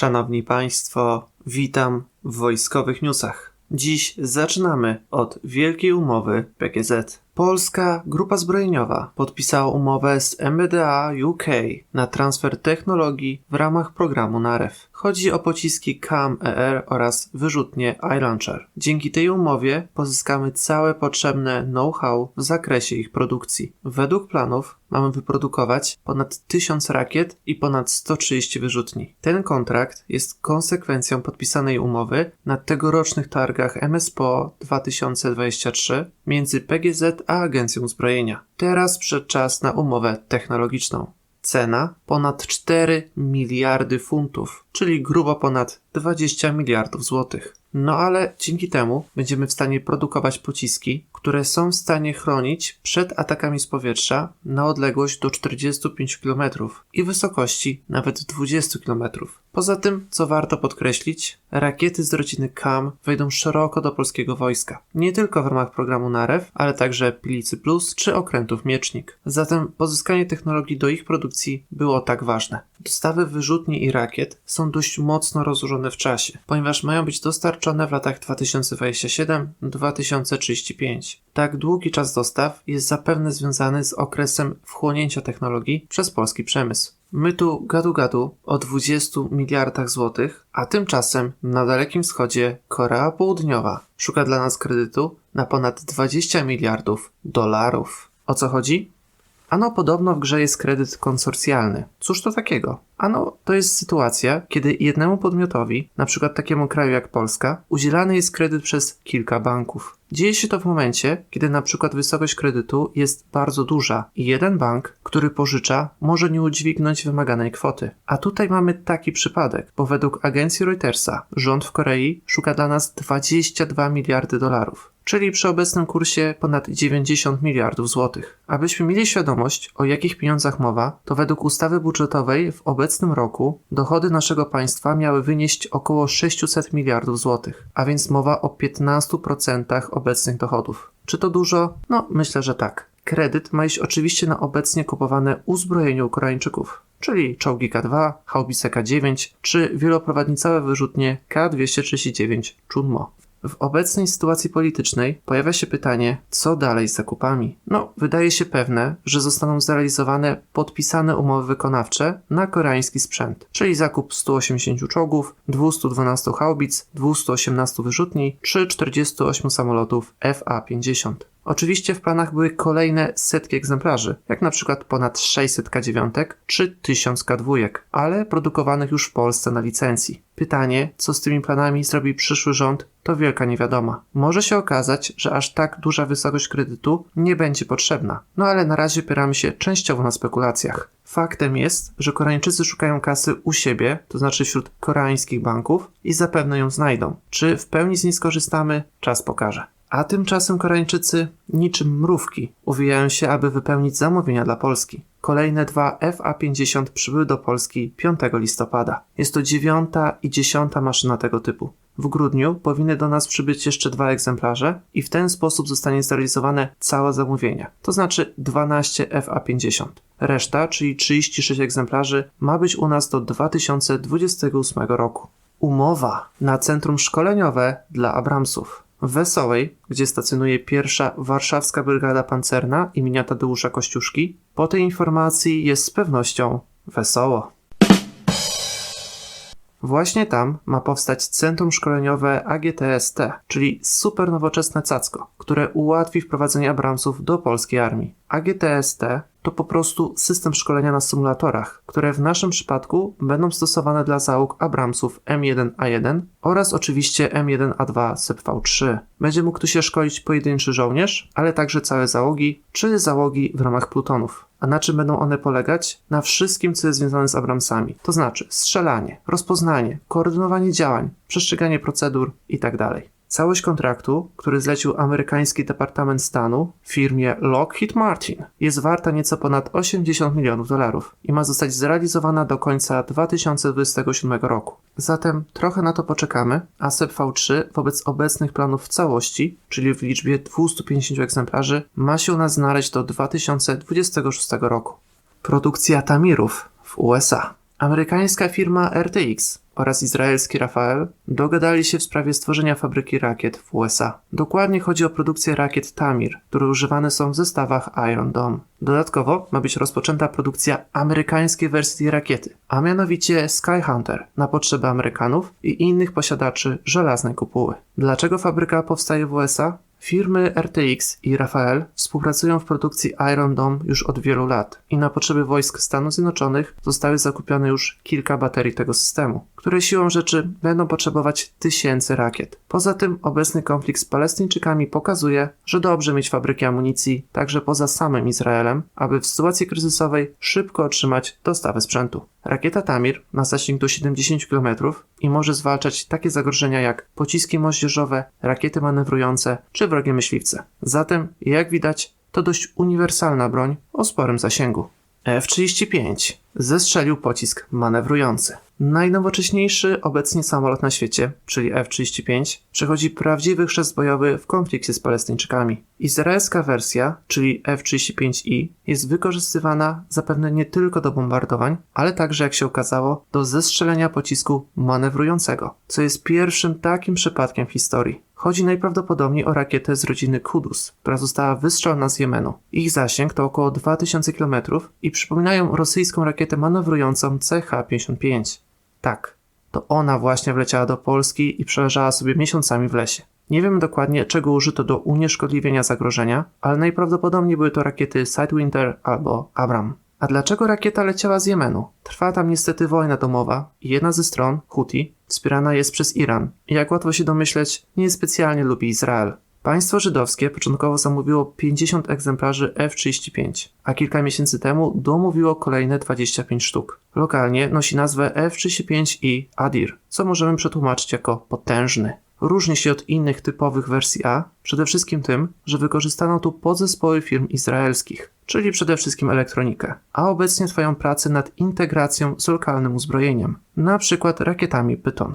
Szanowni Państwo, witam w wojskowych newsach. Dziś zaczynamy od wielkiej umowy PGZ. Polska Grupa Zbrojeniowa podpisała umowę z MBDA UK na transfer technologii w ramach programu NAREW. Chodzi o pociski CAM-ER oraz wyrzutnie iLauncher. Dzięki tej umowie pozyskamy całe potrzebne know-how w zakresie ich produkcji. Według planów mamy wyprodukować ponad 1000 rakiet i ponad 130 wyrzutni. Ten kontrakt jest konsekwencją podpisanej umowy na tegorocznych targach MSPO 2023 między PGZ a Agencją Uzbrojenia. Teraz przyszedł czas na umowę technologiczną. Cena ponad 4 miliardy funtów, czyli grubo ponad 20 miliardów złotych. No ale dzięki temu będziemy w stanie produkować pociski, które są w stanie chronić przed atakami z powietrza na odległość do 45 km i wysokości nawet 20 km. Poza tym, co warto podkreślić, rakiety z rodziny KAM wejdą szeroko do polskiego wojska. Nie tylko w ramach programu NAREW, ale także Pilicy Plus czy okrętów Miecznik. Zatem pozyskanie technologii do ich produkcji było tak ważne. Dostawy wyrzutni i rakiet są dość mocno rozłożone w czasie, ponieważ mają być dostarczone w latach 2027-2035. Tak długi czas dostaw jest zapewne związany z okresem wchłonięcia technologii przez polski przemysł. My tu gadu gadu o 20 miliardach złotych, a tymczasem na Dalekim Wschodzie Korea Południowa szuka dla nas kredytu na ponad 20 miliardów dolarów. O co chodzi? Ano podobno w grze jest kredyt konsorcjalny. Cóż to takiego? Ano to jest sytuacja, kiedy jednemu podmiotowi, na przykład takiemu kraju jak Polska, udzielany jest kredyt przez kilka banków. Dzieje się to w momencie, kiedy na przykład wysokość kredytu jest bardzo duża i jeden bank, który pożycza, może nie udźwignąć wymaganej kwoty. A tutaj mamy taki przypadek, bo według agencji Reutersa rząd w Korei szuka dla nas 22 miliardy dolarów czyli przy obecnym kursie ponad 90 miliardów złotych. Abyśmy mieli świadomość, o jakich pieniądzach mowa, to według ustawy budżetowej w obecnym roku dochody naszego państwa miały wynieść około 600 miliardów złotych, a więc mowa o 15% obecnych dochodów. Czy to dużo? No, myślę, że tak. Kredyt ma iść oczywiście na obecnie kupowane uzbrojenie Ukraińczyków, czyli czołgi K2, haubice K9 czy wieloprowadnicowe wyrzutnie K239 Chunmo. W obecnej sytuacji politycznej pojawia się pytanie, co dalej z zakupami? No, wydaje się pewne, że zostaną zrealizowane podpisane umowy wykonawcze na koreański sprzęt, czyli zakup 180 czołgów, 212 haubic, 218 wyrzutni czy 48 samolotów FA-50. Oczywiście w planach były kolejne setki egzemplarzy, jak na przykład ponad 600 K9 czy 1000 K2, ale produkowanych już w Polsce na licencji. Pytanie, co z tymi planami zrobi przyszły rząd, to wielka niewiadoma. Może się okazać, że aż tak duża wysokość kredytu nie będzie potrzebna. No ale na razie opieramy się częściowo na spekulacjach. Faktem jest, że Koreańczycy szukają kasy u siebie, to znaczy wśród koreańskich banków i zapewne ją znajdą. Czy w pełni z niej skorzystamy? Czas pokaże. A tymczasem Koreańczycy, niczym mrówki, uwijają się, aby wypełnić zamówienia dla Polski. Kolejne dwa FA-50 przybyły do Polski 5 listopada. Jest to dziewiąta i dziesiąta maszyna tego typu. W grudniu powinny do nas przybyć jeszcze dwa egzemplarze i w ten sposób zostanie zrealizowane całe zamówienie, to znaczy 12 FA-50. Reszta, czyli 36 egzemplarzy, ma być u nas do 2028 roku. Umowa na centrum szkoleniowe dla Abramsów. W Wesołej, gdzie stacjonuje pierwsza warszawska brygada pancerna imienia Tadeusza Kościuszki, po tej informacji jest z pewnością wesoło. Właśnie tam ma powstać centrum szkoleniowe AGTST, czyli super nowoczesne cacko, które ułatwi wprowadzenie Abramsów do polskiej armii. AGTST to po prostu system szkolenia na symulatorach, które w naszym przypadku będą stosowane dla załóg Abramsów M1A1 oraz oczywiście M1A2 SEPV3. Będzie mógł tu się szkolić pojedynczy żołnierz, ale także całe załogi, czy załogi w ramach plutonów. A na czym będą one polegać? Na wszystkim, co jest związane z Abramsami. To znaczy strzelanie, rozpoznanie, koordynowanie działań, przestrzeganie procedur itd. Całość kontraktu, który zlecił amerykański Departament Stanu firmie Lockheed Martin, jest warta nieco ponad 80 milionów dolarów i ma zostać zrealizowana do końca 2027 roku. Zatem trochę na to poczekamy, a SEPV3 wobec obecnych planów w całości, czyli w liczbie 250 egzemplarzy, ma się u nas znaleźć do 2026 roku. Produkcja Tamirów w USA. Amerykańska firma RTX oraz izraelski Rafael dogadali się w sprawie stworzenia fabryki rakiet w USA. Dokładnie chodzi o produkcję rakiet Tamir, które używane są w zestawach Iron Dome. Dodatkowo ma być rozpoczęta produkcja amerykańskiej wersji rakiety, a mianowicie Skyhunter na potrzeby Amerykanów i innych posiadaczy żelaznej kupuły. Dlaczego fabryka powstaje w USA? Firmy RTX i Rafael współpracują w produkcji Iron Dome już od wielu lat i na potrzeby wojsk Stanów Zjednoczonych zostały zakupione już kilka baterii tego systemu, które siłą rzeczy będą potrzebować tysięcy rakiet. Poza tym obecny konflikt z Palestyńczykami pokazuje, że dobrze mieć fabryki amunicji także poza samym Izraelem, aby w sytuacji kryzysowej szybko otrzymać dostawy sprzętu. Rakieta Tamir ma zasięg do 70 km i może zwalczać takie zagrożenia jak pociski moździerzowe, rakiety manewrujące czy wrogie myśliwce. Zatem, jak widać, to dość uniwersalna broń o sporym zasięgu. F-35 zestrzelił pocisk manewrujący. Najnowocześniejszy obecnie samolot na świecie, czyli F-35, przechodzi prawdziwy chrzest bojowy w konflikcie z Palestyńczykami. Izraelska wersja, czyli F-35I, jest wykorzystywana zapewne nie tylko do bombardowań, ale także, jak się okazało, do zestrzelenia pocisku manewrującego, co jest pierwszym takim przypadkiem w historii. Chodzi najprawdopodobniej o rakietę z rodziny Kudus, która została wystrzelona z Jemenu. Ich zasięg to około 2000 km i przypominają rosyjską rakietę manewrującą CH-55. Tak, to ona właśnie wleciała do Polski i przeleżała sobie miesiącami w lesie. Nie wiem dokładnie, czego użyto do unieszkodliwienia zagrożenia, ale najprawdopodobniej były to rakiety Sidewinder albo Abram. A dlaczego rakieta leciała z Jemenu? Trwa tam niestety wojna domowa i jedna ze stron, Houthi, wspierana jest przez Iran i jak łatwo się domyśleć, niespecjalnie lubi Izrael. Państwo żydowskie początkowo zamówiło 50 egzemplarzy F-35, a kilka miesięcy temu domówiło kolejne 25 sztuk. Lokalnie nosi nazwę F-35i Adir, co możemy przetłumaczyć jako potężny. Różni się od innych typowych wersji A przede wszystkim tym, że wykorzystano tu podzespoły firm izraelskich, czyli przede wszystkim elektronikę, a obecnie trwają prace nad integracją z lokalnym uzbrojeniem, na przykład rakietami Python.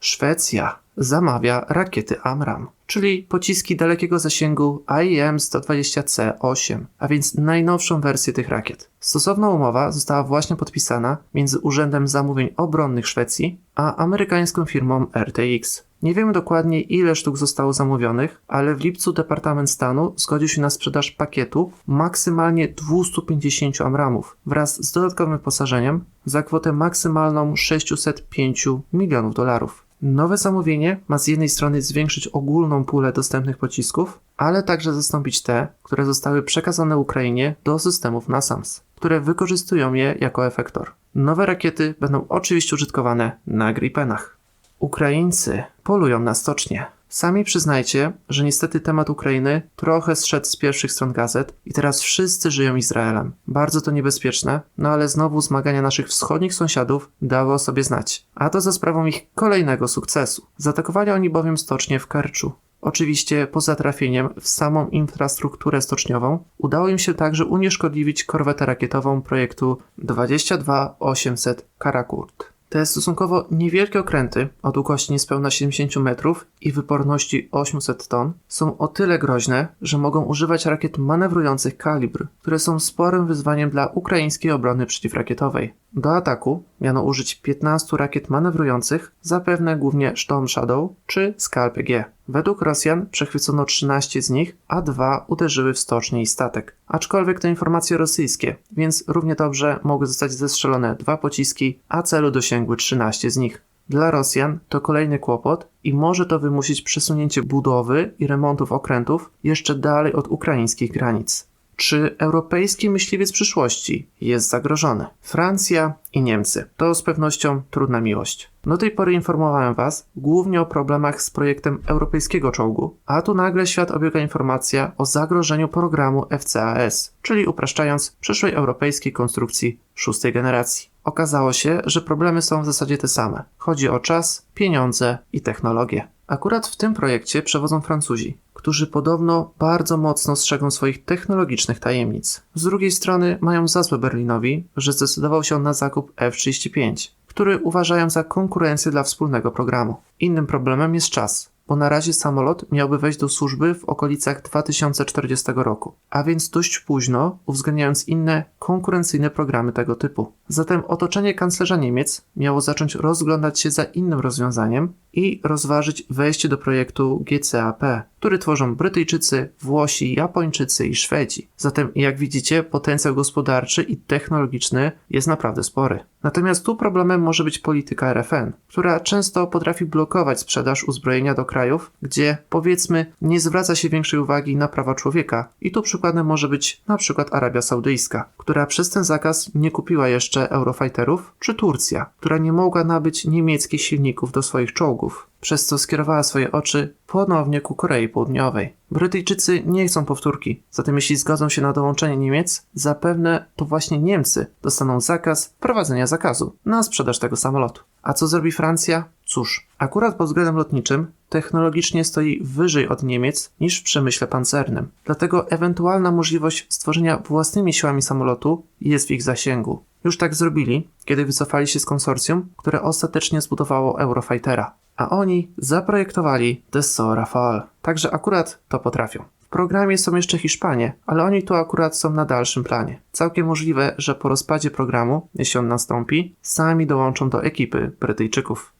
Szwecja zamawia rakiety Amram, czyli pociski dalekiego zasięgu AIM-120C-8, a więc najnowszą wersję tych rakiet. Stosowna umowa została właśnie podpisana między Urzędem Zamówień Obronnych Szwecji a amerykańską firmą RTX. Nie wiemy dokładnie ile sztuk zostało zamówionych, ale w lipcu Departament Stanu zgodził się na sprzedaż pakietu maksymalnie 250 Amramów wraz z dodatkowym wyposażeniem za kwotę maksymalną 605 milionów dolarów. Nowe zamówienie ma z jednej strony zwiększyć ogólną pulę dostępnych pocisków, ale także zastąpić te, które zostały przekazane Ukrainie do systemów NASAMS, które wykorzystują je jako efektor. Nowe rakiety będą oczywiście użytkowane na Gripenach. Ukraińcy polują na stocznie. Sami przyznajcie, że niestety temat Ukrainy trochę zszedł z pierwszych stron gazet i teraz wszyscy żyją Izraelem. Bardzo to niebezpieczne, no ale znowu zmagania naszych wschodnich sąsiadów dały o sobie znać. A to za sprawą ich kolejnego sukcesu. Zaatakowali oni bowiem stocznię w Kerczu. Oczywiście poza trafieniem w samą infrastrukturę stoczniową udało im się także unieszkodliwić korwetę rakietową projektu 22800 Karakurt. Te stosunkowo niewielkie okręty o długości niespełna 70 metrów i wyporności 800 ton są o tyle groźne, że mogą używać rakiet manewrujących kalibr, które są sporym wyzwaniem dla ukraińskiej obrony przeciwrakietowej. Do ataku miano użyć 15 rakiet manewrujących, zapewne głównie Storm Shadow czy Skalp-G. Według Rosjan przechwycono 13 z nich, a dwa uderzyły w stocznię i statek. Aczkolwiek to informacje rosyjskie, więc równie dobrze mogły zostać zestrzelone dwa pociski, a celu dosięgły 13 z nich. Dla Rosjan to kolejny kłopot i może to wymusić przesunięcie budowy i remontów okrętów jeszcze dalej od ukraińskich granic. Czy europejski myśliwiec przyszłości jest zagrożony? Francja i Niemcy to z pewnością trudna miłość. Do tej pory informowałem Was głównie o problemach z projektem europejskiego czołgu, a tu nagle świat obiega informacja o zagrożeniu programu FCAS, czyli upraszczając przyszłej europejskiej konstrukcji szóstej generacji. Okazało się, że problemy są w zasadzie te same. Chodzi o czas, pieniądze i technologię. Akurat w tym projekcie przewodzą Francuzi, którzy podobno bardzo mocno strzegą swoich technologicznych tajemnic. Z drugiej strony mają za złe Berlinowi, że zdecydował się na zakup F-35, który uważają za konkurencję dla wspólnego programu. Innym problemem jest czas. bo na razie samolot miałby wejść do służby w okolicach 2040 roku, a więc dość późno, uwzględniając inne konkurencyjne programy tego typu. Zatem otoczenie kanclerza Niemiec miało zacząć rozglądać się za innym rozwiązaniem i rozważyć wejście do projektu GCAP, który tworzą Brytyjczycy, Włosi, Japończycy i Szwedzi. Zatem, jak widzicie, potencjał gospodarczy i technologiczny jest naprawdę spory. Natomiast tu problemem może być polityka RFN, która często potrafi blokować sprzedaż uzbrojenia do krajów, gdzie powiedzmy nie zwraca się większej uwagi na prawa człowieka. I tu przykładem może być na przykład Arabia Saudyjska, która przez ten zakaz nie kupiła jeszcze Eurofighterów, czy Turcja, która nie mogła nabyć niemieckich silników do swoich czołgów, przez co skierowała swoje oczy ponownie ku Korei Południowej. Brytyjczycy nie chcą powtórki, zatem jeśli zgodzą się na dołączenie Niemiec, zapewne to właśnie Niemcy dostaną zakaz wprowadzenia zakazu na sprzedaż tego samolotu. A co zrobi Francja? Cóż, akurat pod względem lotniczym technologicznie stoi wyżej od Niemiec niż w przemyśle pancernym. Dlatego ewentualna możliwość stworzenia własnymi siłami samolotu jest w ich zasięgu. Już tak zrobili, kiedy wycofali się z konsorcjum, które ostatecznie zbudowało Eurofightera. A oni zaprojektowali Dassault Rafale. Także akurat to potrafią. W programie są jeszcze Hiszpanie, ale oni tu akurat są na dalszym planie. Całkiem możliwe, że po rozpadzie programu, jeśli on nastąpi, sami dołączą do ekipy Brytyjczyków.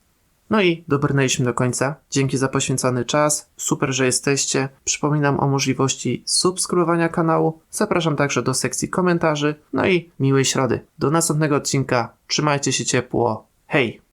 No i dobrnęliśmy do końca. Dzięki za poświęcony czas. Super, że jesteście. Przypominam o możliwości subskrybowania kanału. Zapraszam także do sekcji komentarzy. No i miłej środy. Do następnego odcinka. Trzymajcie się ciepło. Hej!